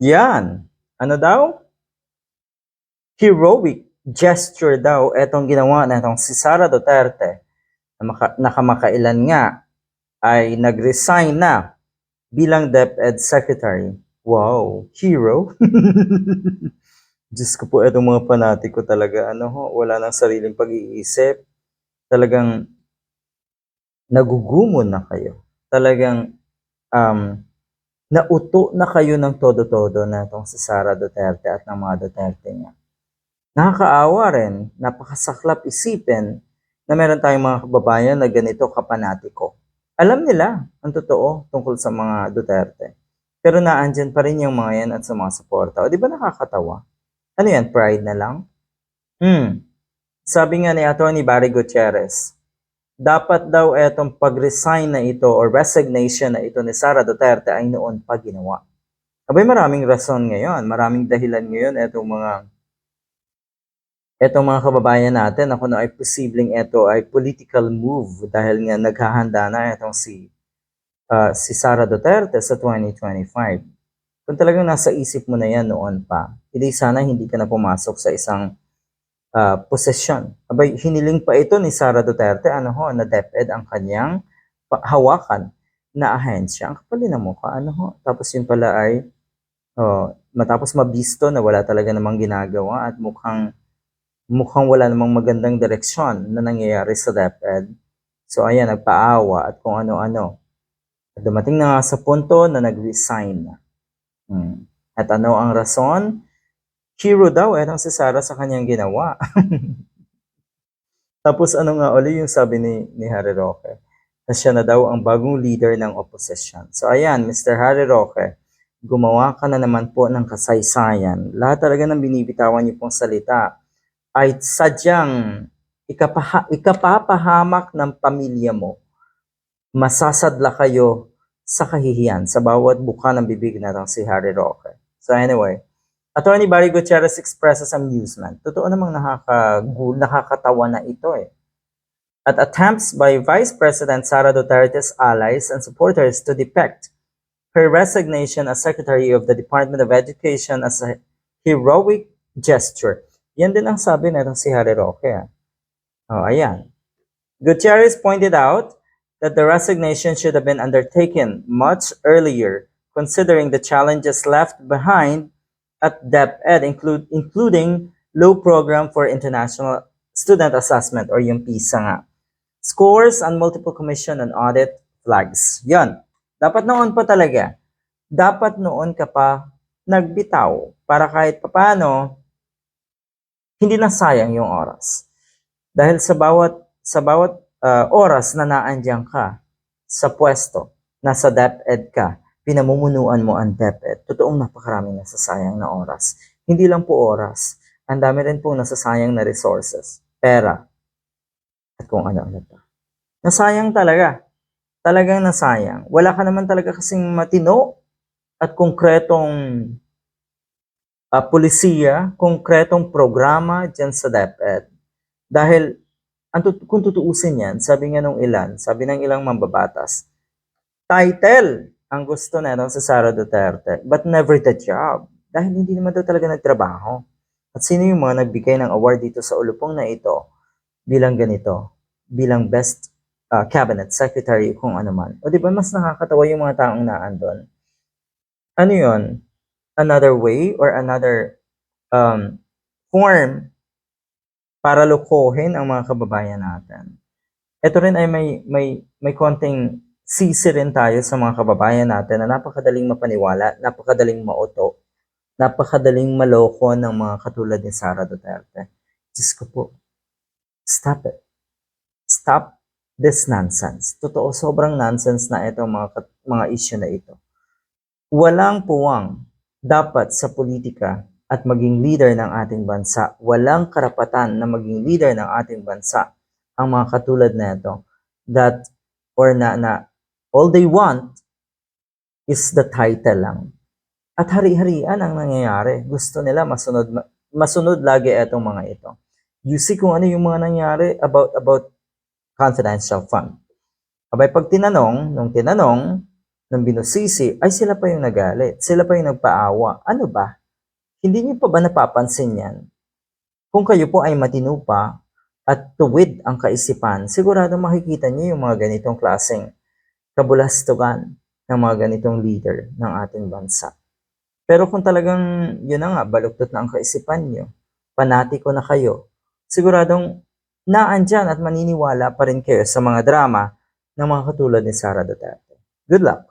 Yan. Ano daw? Heroic gesture daw etong ginawa na itong si Sara Duterte na maka, nakamakailan nga ay nag-resign na bilang DepEd Secretary. Wow, hero. Diyos ko po, itong mga panatiko talaga, ano ho, wala nang sariling pag-iisip. Talagang nagugumon na kayo. Talagang um, nauto na kayo ng todo-todo na itong si Sara Duterte at ng mga Duterte niya. Nakakaawa rin, napakasaklap isipin na meron tayong mga kababayan na ganito kapanatiko. Alam nila ang totoo tungkol sa mga Duterte. Pero naandyan pa rin yung mga yan at sa mga suporta. O di ba nakakatawa? Ano yan, pride na lang? Hmm. Sabi nga ni Atty. Barry Gutierrez, dapat daw etong pag-resign na ito or resignation na ito ni Sara Duterte ay noon pa ginawa. Abay maraming rason ngayon, maraming dahilan ngayon etong mga etong mga kababayan natin na kung ano ay posibleng ito ay political move dahil nga naghahanda na itong si ah, si Sara Duterte sa 2025. Kung talagang nasa isip mo na yan noon pa, hindi sana hindi ka na pumasok sa isang ah, posesyon. Abay, hiniling pa ito ni Sara Duterte, ano ho, na DepEd ang kanyang hawakan na ahensya. Ang kapal na mukha, ano ho. Tapos yun pala ay, oh, matapos mabisto na wala talaga namang ginagawa at mukhang mukhang wala namang magandang direksyon na nangyayari sa DepEd. So ayan, nagpaawa at kung ano-ano. At dumating na nga sa punto na nag-resign na. Hmm. At ano ang rason? Hero daw, etong si Sarah sa kanyang ginawa. Tapos ano nga uli yung sabi ni, ni Harry Roque? Na siya na daw ang bagong leader ng opposition. So ayan, Mr. Harry Roque, gumawa ka na naman po ng kasaysayan. Lahat talaga ng binibitawan niyo pong salita ay sadyang ikapaha, ikapapahamak ng pamilya mo. Masasadla kayo sa kahihiyan sa bawat buka ng bibig na si Harry Roque. So anyway, Attorney Barry Gutierrez expresses amusement. Totoo namang nakakagul, nakakatawa na ito eh. At attempts by Vice President Sara Duterte's allies and supporters to depict her resignation as Secretary of the Department of Education as a heroic gesture. Yan din ang sabi na si Harry Roque. ah. Oh, ayan. Gutierrez pointed out that the resignation should have been undertaken much earlier, considering the challenges left behind at DepEd, include, including low program for international student assessment or yung PISA nga. Scores on multiple commission and audit flags. Yon. Dapat noon pa talaga. Dapat noon ka pa nagbitaw para kahit papano hindi na sayang yung oras. Dahil sa bawat sa bawat ah, oras na naandyan ka sa pwesto, nasa DepEd ka, pinamumunuan mo ang DepEd, totoong napakaraming nasasayang na oras. Hindi lang po oras, ang dami rin pong nasasayang na resources, pera, at kung ano-ano pa. Nasayang talaga. Talagang nasayang. Wala ka naman talaga kasing matino at konkretong ah, pulisiya, konkretong programa dyan sa DepEd. Dahil ang tut- kung tutuusin yan, sabi nga nung ilan, sabi ng ilang mambabatas, title ang gusto na sa Sara Duterte, but never the job. Dahil hindi naman daw talaga nagtrabaho. At sino yung mga nagbigay ng award dito sa ulupong na ito bilang ganito, bilang best ah, cabinet secretary kung ano man. O di ba mas nakakatawa yung mga taong naandon. Ano yon? Another way or another um, form para lokohin ang mga kababayan natin. Ito rin ay may may may konting sisi rin tayo sa mga kababayan natin na napakadaling mapaniwala, napakadaling mauto, napakadaling maloko ng mga katulad ni Sara Duterte. Diyos ko po, stop it. Stop this nonsense. Totoo, sobrang nonsense na ito mga, mga issue na ito. Walang puwang dapat sa politika at maging leader ng ating bansa. Walang karapatan na maging leader ng ating bansa ang mga katulad na ito that or na, na all they want is the title lang. At hari-harian ang nangyayari. Gusto nila masunod masunod lagi itong mga ito. You see kung ano yung mga nangyari about about confidential fund. Abay pag tinanong, nung tinanong ng binusisi ay sila pa yung nagalit, sila pa yung nagpaawa. Ano ba? Hindi niyo pa ba napapansin yan? Kung kayo po ay matino at tuwid ang kaisipan, sigurado makikita niyo yung mga ganitong klaseng kabulastugan ng mga ganitong leader ng ating bansa. Pero kung talagang yun na nga, baluktot na ang kaisipan niyo, panatiko na kayo, siguradong naandyan at maniniwala pa rin kayo sa mga drama ng mga katulad ni Sara Duterte. Good luck!